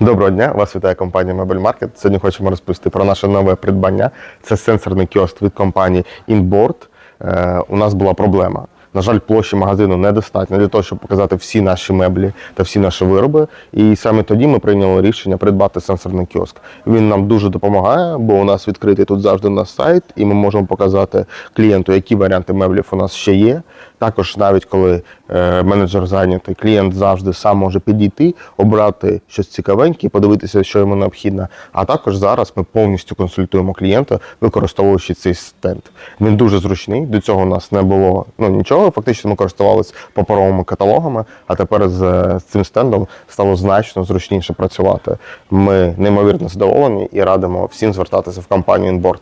Доброго дня, вас вітає компанія Mobile Market. Сьогодні хочемо розповісти про наше нове придбання. Це сенсорний кіоск від компанії Inboard. Е, у нас була проблема. На жаль, площі магазину недостатньо для того, щоб показати всі наші меблі та всі наші вироби. І саме тоді ми прийняли рішення придбати сенсорний кіоск. Він нам дуже допомагає, бо у нас відкритий тут завжди на сайт, і ми можемо показати клієнту, які варіанти меблів у нас ще є. Також, навіть коли е, менеджер зайнятий, клієнт завжди сам може підійти, обрати щось цікавеньке, подивитися, що йому необхідно. А також зараз ми повністю консультуємо клієнта, використовуючи цей стенд. Він дуже зручний. До цього у нас не було ну нічого. Фактично ми користувалися паперовими каталогами, а тепер з, з цим стендом стало значно зручніше працювати. Ми неймовірно задоволені і радимо всім звертатися в компанію Inboard.